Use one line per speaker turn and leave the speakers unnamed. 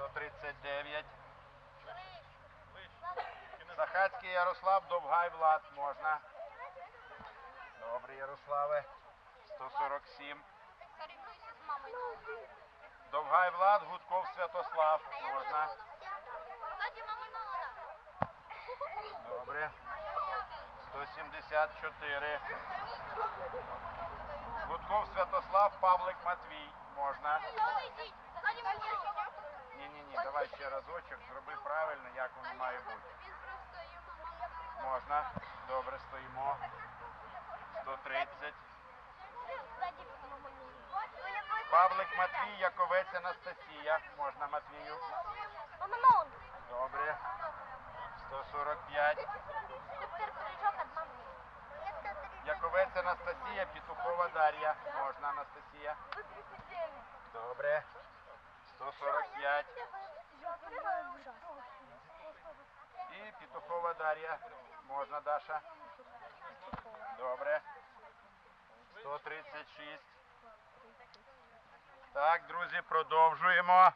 139. Сахацький Ярослав, Довгай Влад можна. Добре, Ярославе. 147.
Соревнуйся з мамою.
Довгай Влад, Гудков Святослав. Можна. Добре. 174. Гудков Святослав, Павлик Матвій. Можна. Ще зроби правильно, як воно має бути. Можна. Добре, стоїмо. 130. Павлик Матвій, Яковець Анастасія. Можна Матвію. Добре. 145.
Доктор пиріжок.
Яковець Анастасія, Петухова Дар'я. Можна Анастасія. Добре. 145. І Петухова Дар'я. Можна, Даша. Добре. 136. Так, друзі, продовжуємо.